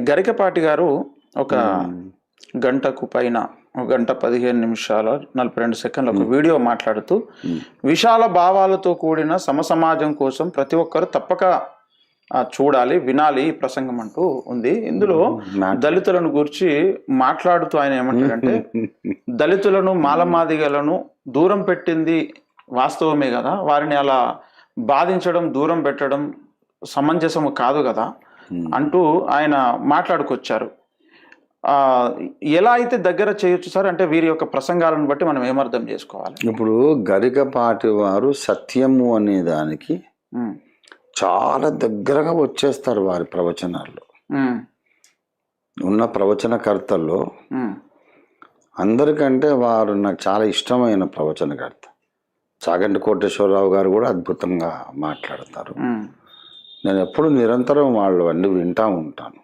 గరికపాటి గారు ఒక గంటకు పైన ఒక గంట పదిహేను నిమిషాల నలభై రెండు సెకండ్ల ఒక వీడియో మాట్లాడుతూ విశాల భావాలతో కూడిన సమసమాజం కోసం ప్రతి ఒక్కరు తప్పక చూడాలి వినాలి ఈ ప్రసంగం అంటూ ఉంది. ఇందులో దళితులను గురించి మాట్లాడుతూ ఆయన ఏమంటాడంటే దళితులను మాలమాదిగలను దూరం పెట్టింది వాస్తవమే కదా. వారిని అలా బాధించడం దూరం పెట్టడం సమంజసము కాదు కదా. అంటూ ఆయన మాట్లాడుకొచ్చారు. ఆ, ఎలా అయితే దగ్గర చేయొచ్చు సార్? అంటే వీరి యొక్క ప్రసంగాలను బట్టి మనం ఏమర్థం చేసుకోవాలి? ఇప్పుడు గరికపాటి వారు సత్యము అనే దానికి ఉమ్, చాలా దగ్గరగా వచ్చేస్తారు వారి ప్రవచనాల్లో. ఉమ్, ఉన్న ప్రవచనకర్తల్లో అందరికంటే వారు నాకు చాలా ఇష్టమైన ప్రవచనకర్త. చాగంటి కోటేశ్వరరావు గారు కూడా అద్భుతంగా మాట్లాడతారు. నేను ఎప్పుడు నిరంతరం వాళ్ళు అన్ని వింటా ఉంటాను.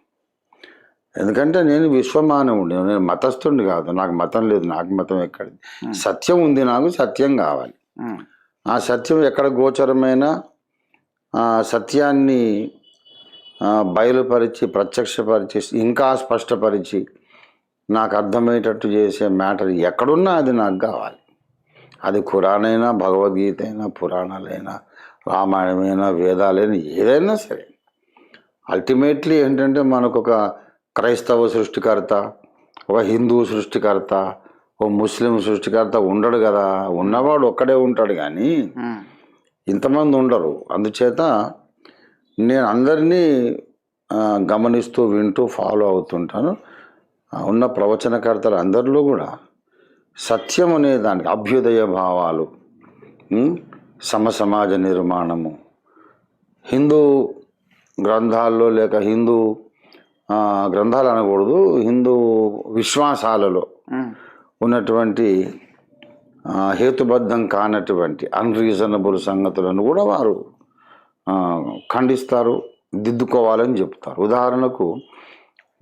ఎందుకంటే నేను విశ్వమానవుడి నేను మతస్థుడిని కాదు. నాకు మతం లేదు నాకు మతం ఎక్కడిది? సత్యం ఉంది నాకు సత్యం కావాలి. ఆ సత్యం ఎక్కడ గోచరమైన సత్యాన్ని బయలుపరిచి ప్రత్యక్షపరిచి ఇంకా స్పష్టపరిచి నాకు అర్థమయ్యేటట్టు చేసే మ్యాటర్ ఎక్కడున్నా అది నాకు కావాలి. అది ఖురానైనా భగవద్గీత అయినా పురాణాలైనా రామాయణమైనా వేదాలైనా ఏదైనా సరే. అల్టిమేట్లీ ఏంటంటే మనకు ఒక క్రైస్తవ సృష్టికర్త ఒక హిందూ సృష్టికర్త ఓ ముస్లిం సృష్టికర్త ఉండడు కదా. ఉన్నవాడు ఒక్కడే ఉంటాడు కానీ ఇంతమంది ఉండరు. అందుచేత నేను అందరినీ గమనిస్తూ వింటూ ఫాలో అవుతుంటాను. ఉన్న ప్రవచనకర్తలు అందరిలో కూడా సత్యం అనే దానికి అభ్యుదయ భావాలు సమసమాజ నిర్మాణము. హిందూ గ్రంథాల్లో లేక హిందూ గ్రంథాలు అనకూడదు హిందూ విశ్వాసాలలో ఉన్నటువంటి హేతుబద్ధం కానటువంటి అన్రీజనబుల్ సంగతులను కూడా వారు ఖండిస్తారు దిద్దుకోవాలని చెప్తారు. ఉదాహరణకు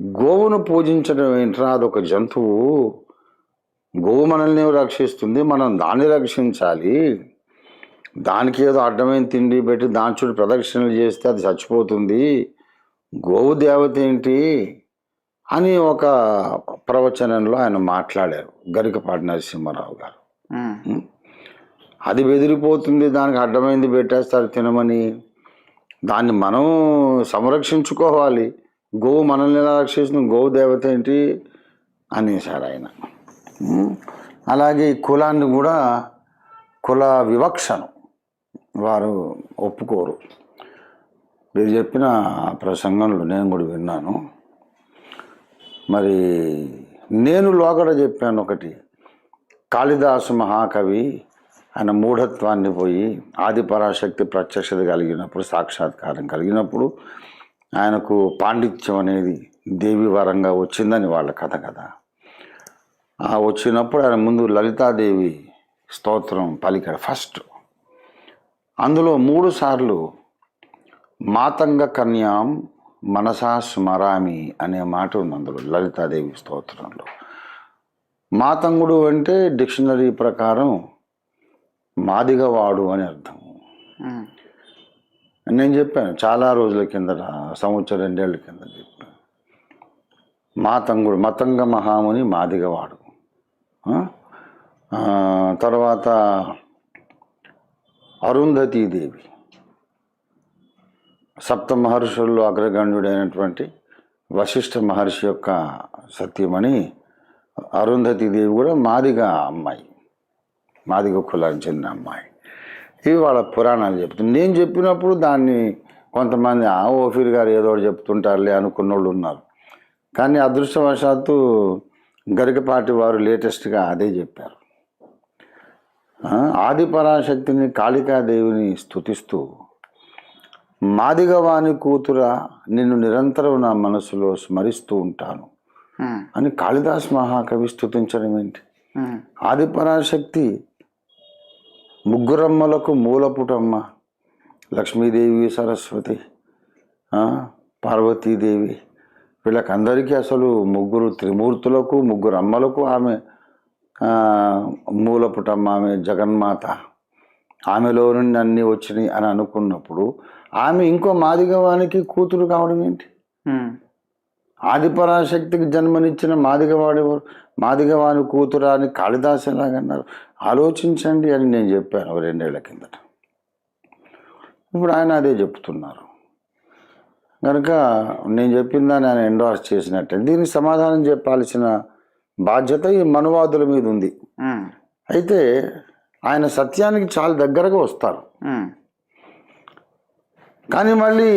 గోవును పూజించడం ఏంట్రా అదొక జంతువు. గోవు మనల్ని రక్షిస్తుంది? మనం దాన్ని రక్షించాలి. దానికి ఏదో అడ్డమైన తిండి పెట్టి దాని చుట్టూ ప్రదక్షిణలు చేస్తే అది చచ్చిపోతుంది. గోవు దేవత ఏంటి? అని ఒక ప్రవచనంలో ఆయన మాట్లాడారు గరికపాటి నరసింహారావు గారు. అది బెదిరిపోతుంది దానికి అడ్డమైంది పెట్టేస్తారు తినమని. దాన్ని మనం సంరక్షించుకోవాలి. గోవు మనల్ని ఎలా రక్షిస్తుంది? గోవు దేవత ఏంటి? అనేసారు ఆయన. అలాగే కులాన్ని కూడా కుల వివక్షను వారు ఒప్పుకోరు. మీరు చెప్పిన ప్రసంగంలో నేను కూడా విన్నాను. మరి నేను లోగడ చెప్పాను ఒకటి. కాళిదాసు మహాకవి ఆయన మూఢత్వాన్ని పోయి ఆది పరాశక్తి ప్రత్యక్షత కలిగినప్పుడు సాక్షాత్కారం కలిగినప్పుడు ఆయనకు పాండిత్యం అనేది దేవి వరంగా వచ్చిందని వాళ్ళ కథ కదా. ఆ వచ్చినప్పుడు ఆయన ముందు లలితాదేవి స్తోత్రం పలికాడు. ఫస్ట్ అందులో మూడు సార్లు మాతంగ కన్యాం మనసా స్మరామి అనే మాట ఉంది అందులో లలితాదేవి స్తోత్రంలో. మాతంగుడు అంటే డిక్షనరీ ప్రకారం మాదిగవాడు అని అర్థం. నేను చెప్పాను చాలా రోజుల కిందట సంవత్సరం రెండేళ్ళ కింద చెప్పాను. మాతంగుడు మతంగ మహాముని మాదిగవాడు. తర్వాత అరుంధతీదేవి సప్త మహర్షుల్లో అగ్రగణ్యుడైనటువంటి వశిష్ఠ మహర్షి యొక్క సత్యమణి అరుంధతీదేవి కూడా మాదిగ అమ్మాయి. మాదిగ కులానికి చెందిన అమ్మాయి. ఇవి వాళ్ళ పురాణాలు చెప్తుంది నేను చెప్పినప్పుడు దాన్ని కొంతమంది ఆ ఓఫీర్ గారు ఏదో ఒకటి చెప్తుంటారులే అనుకున్న వాళ్ళు ఉన్నారు. కానీ అదృష్టవశాత్తు గరికపాటి వారు లేటెస్ట్గా అదే చెప్పారు. ఆ, ఆది పరాశక్తిని కాళికాదేవిని స్తుతిస్తూ మాదిగవాని కూతుర నిన్ను నిరంతరం నా మనసులో స్మరిస్తూ ఉంటాను. అని కాళిదాస్ మహాకవి స్తుతించడం ఏంటి? ఉమ్, ఆది పరాశక్తి ముగ్గురమ్మలకు మూలపుటమ్మ లక్ష్మీదేవి సరస్వతి పార్వతీదేవి. వీళ్ళకందరికీ అసలు ముగ్గురు త్రిమూర్తులకు ముగ్గురు అమ్మలకు ఆమె ఆ, మూలపుటమ్మ ఆమె జగన్మాత. ఆమెలో నుండి అన్నీ వచ్చినాయి అని అనుకున్నప్పుడు ఆమె ఇంకో మాదిగవానికి కూతురు కావడం ఏంటి? ఆదిపరాశక్తికి జన్మనిచ్చిన మాదిగవాడు ఎవరు? మాదిగవాని కూతురా అని కాళిదాసు ఎలాగన్నారు ఆలోచించండి అని నేను చెప్పాను రెండేళ్ళ కిందట. ఇప్పుడు ఆయన అదే చెప్తున్నారు. కనుక నేను చెప్పిన దాన్ని ఆయన ఎండోర్స్ చేసినట్టే. దీనికి సమాధానం చెప్పాల్సిన బాధ్యత ఈ మనువాదుల మీద ఉంది అయితే ఆయన సత్యానికి చాలా దగ్గరగా వస్తారు. కానీ మళ్ళీ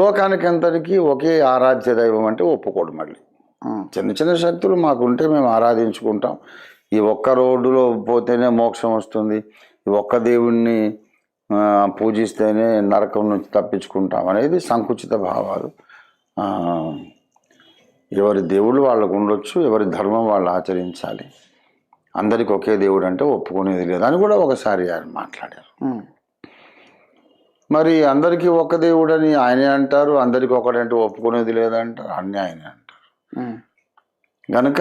లోకానికి అంతటికీ ఒకే ఆరాధ్య దైవం అంటే ఒప్పుకోడు మళ్ళీ. చిన్న చిన్న శక్తులు మాకుంటే మేము ఆరాధించుకుంటాం. ఈ ఒక్క రోడ్డులో పోతేనే మోక్షం వస్తుంది. ఈ ఒక్క దేవుణ్ణి పూజిస్తేనే నరకం నుంచి తప్పించుకుంటాం అనేది సంకుచిత భావాలు. ఎవరి దేవుళ్ళు వాళ్ళకు ఉండొచ్చు ఎవరి ధర్మం వాళ్ళు ఆచరించాలి. అందరికి ఒకే దేవుడు అంటే ఒప్పుకునేది లేదు అని కూడా ఒకసారి ఆయన మాట్లాడారు. మరి అందరికీ ఒక్క దేవుడని ఆయనే అంటారు అందరికి ఒకడంటే ఒప్పుకునేది లేదంటారు అన్నీ ఆయనే అంటారు. గనక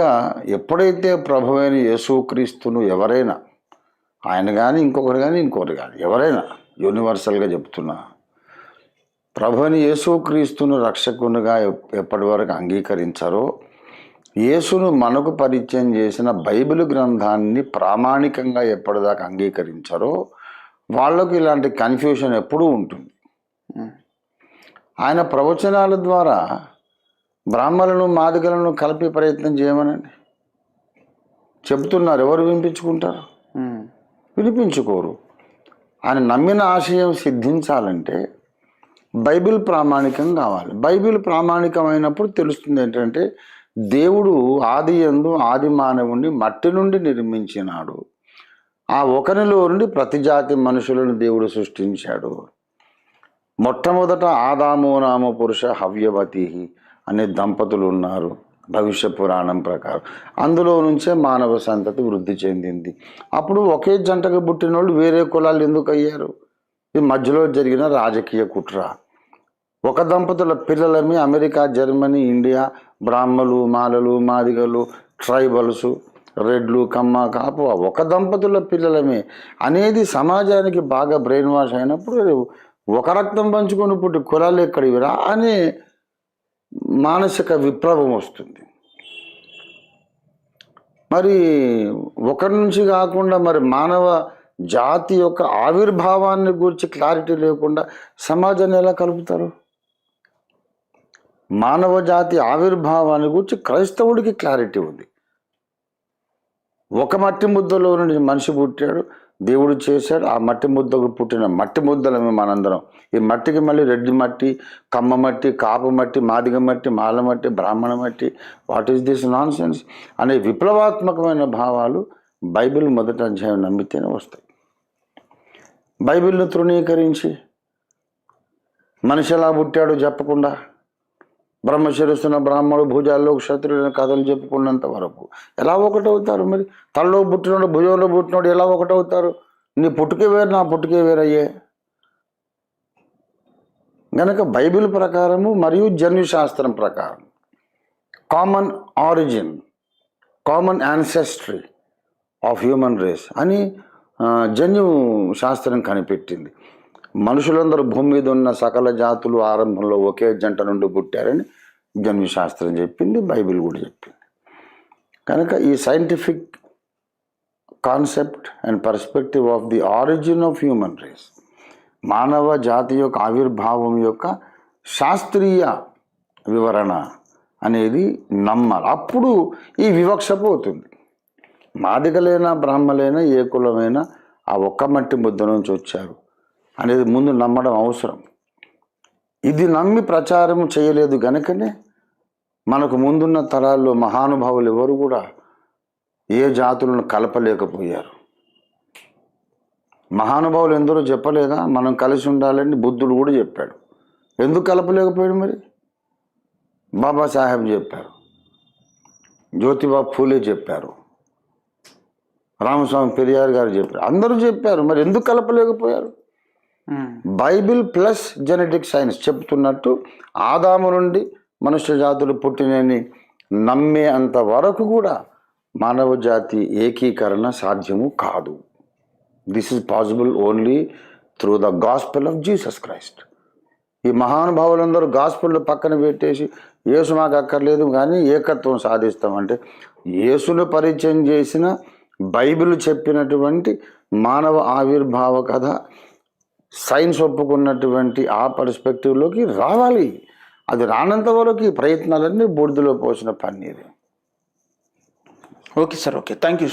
ఎప్పుడైతే ప్రభువైన యేసుక్రీస్తును ఎవరైనా ఆయన కానీ ఇంకొకరు కానీ ఇంకొకరు కానీ ఎవరైనా యూనివర్సల్గా చెప్తున్నా ప్రభుని యేసుక్రీస్తును రక్షకునిగా ఎప్- ఎప్పటి వరకు అంగీకరించారో యేసును మనకు పరిచయం చేసిన బైబిల్ గ్రంథాన్ని ప్రామాణికంగా ఎప్పటిదాకా అంగీకరించారో వాళ్ళకు ఇలాంటి కన్ఫ్యూషన్ ఎప్పుడూ ఉంటుంది. ఆయన ప్రవచనాల ద్వారా బ్రాహ్మణులను మాదిగలను కలిపి ప్రయత్నం చేయమనండి. చెప్తున్నారు ఎవరు వినిపించుకుంటారు? వినిపించుకోరు. ఆయన నమ్మిన ఆశయం సిద్ధించాలంటే బైబిల్ ప్రామాణికం కావాలి. బైబిల్ ప్రామాణికమైనప్పుడు తెలుస్తుంది ఏంటంటే దేవుడు ఆది ఎందు ఆది మానవుణ్ణి మట్టి నుండి నిర్మించినాడు. ఆ ఒకరిలో నుండి ప్రతి జాతి మనుషులను దేవుడు సృష్టించాడు. మొట్టమొదట ఆదాము నామ పురుష హవ్యవతి అనే దంపతులు ఉన్నారు. భవిష్య పురాణం ప్రకారం. అందులో నుంచే మానవ సంతతి వృద్ధి చెందింది. అప్పుడు ఒకే జంటకు పుట్టిన వాళ్ళు వేరే కులాలు ఎందుకు అయ్యారు? ఇది మధ్యలో జరిగిన రాజకీయ కుట్ర. ఒక దంపతుల పిల్లలమి అమెరికా జర్మనీ ఇండియా బ్రాహ్మలు మాలలు మాదిగలు ట్రైబల్స్ రెడ్లు కమ్మ కాపు ఒక దంపతుల పిల్లలమే. అనేది సమాజానికి బాగా బ్రెయిన్ వాష్ అయినప్పుడు ఒక రక్తం పంచుకొని పుట్టి కులాలు ఎక్కడివిరా అనే మానసిక విప్లవం వస్తుంది. మరి ఒకరి నుంచి కాకుండా మరి మానవ జాతి యొక్క ఆవిర్భావాన్ని గురించి క్లారిటీ లేకుండా సమాజాన్ని ఎలా కలుపుతారు? మానవ జాతి ఆవిర్భావాన్ని గురించి క్రైస్తవుడికి క్లారిటీ ఉంది. ఒక మట్టి ముద్దలో నుండి మనిషి పుట్టాడు దేవుడు చేశాడు ఆ మట్టి ముద్దకు పుట్టిన మట్టి ముద్దలమే మనందరం. ఈ మట్టికి మళ్ళీ రెడ్డి మట్టి కమ్మ మట్టి కాపు మట్టి మాదిగ మట్టి మాల మట్టి బ్రాహ్మణ మట్టి what is this nonsense అనే విప్లవాత్మకమైన భావాలు బైబిల్ మొదటి అధ్యాయం నమ్మితేనే వస్తాయి. బైబిల్ను తృణీకరించి మనిషి ఎలా పుట్టాడో చెప్పకుండా బ్రహ్మశిరస్సున బ్రాహ్మణుడు భుజాల్లో క్షత్రులైన కథలు చెప్పుకున్నంత వరకు. ఎలా ఒకటవుతారు మరి? తలలో పుట్టినోడు భుజంలో పుట్టినోడు ఎలా ఒకటవుతారు? నీ పుట్టుకే వేరు నా పుట్టుకే వేరయ్యే. గనక బైబిల్ ప్రకారము మరియు జన్యుశాస్త్రం ప్రకారం common origin common ancestry of human race అని జన్యు శాస్త్రం కనిపెట్టింది. మనుషులందరూ భూమి మీద ఉన్న సకల జాతులు ఆరంభంలో ఒకే జంట నుండి పుట్టారని జన్యు శాస్త్రం చెప్పింది బైబిల్ కూడా చెప్పింది. కనుక ఈ scientific concept and perspective of the origin of human race మానవ జాతి యొక్క ఆవిర్భావం యొక్క శాస్త్రీయ వివరణ అనేది నమ్మాలి. అప్పుడు ఈ వివక్ష పోతుంది. మాదిగలైనా బ్రాహ్మలైనా ఏ కులమైనా ఆ ఒక్క మట్టి ముద్ద నుంచి వచ్చారు అనేది ముందు నమ్మడం అవసరం. ఇది నమ్మి ప్రచారం చేయలేదు గనుకనే మనకు ముందున్న తరాల్లో మహానుభావులు ఎవరు కూడా ఏ జాతులను కలపలేకపోయారు. మహానుభావులు ఎందరో చెప్పలేదా మనం కలిసి ఉండాలని బుద్ధుడు కూడా చెప్పాడు. ఎందుకు కలపలేకపోయాడు మరి? బాబాసాహెబ్ చెప్పారు. జ్యోతిబా ఫూలే చెప్పారు. రామస్వామి పెరియార్ గారు చెప్పారు. అందరూ చెప్పారు మరి ఎందుకు కలపలేకపోయారు? బైబిల్ ప్లస్ జెనెటిక్ సైన్స్ చెప్తున్నట్టు ఆదాము నుండి మనుష్య జాతులు పుట్టినని నమ్మే అంత వరకు కూడా మానవ జాతి ఏకీకరణ సాధ్యము కాదు. This is possible only through the gospel of Jesus Christ ఈ మహానుభావులందరూ గాస్పుల్ పక్కన పెట్టేసి యేసు మాకు అక్కర్లేదు కానీ ఏకత్వం సాధిస్తామంటే యేసును పరిచయం చేసిన బైబిల్ చెప్పినటువంటి మానవ ఆవిర్భావ కథ సైన్స్ ఒప్పుకున్నటువంటి ఆ పర్స్పెక్టివ్లోకి రావాలి. అది రానంత వరకు ఈ ప్రయత్నాలన్నీ బూడిదలో పోసిన paneer okay sir okay. Thank you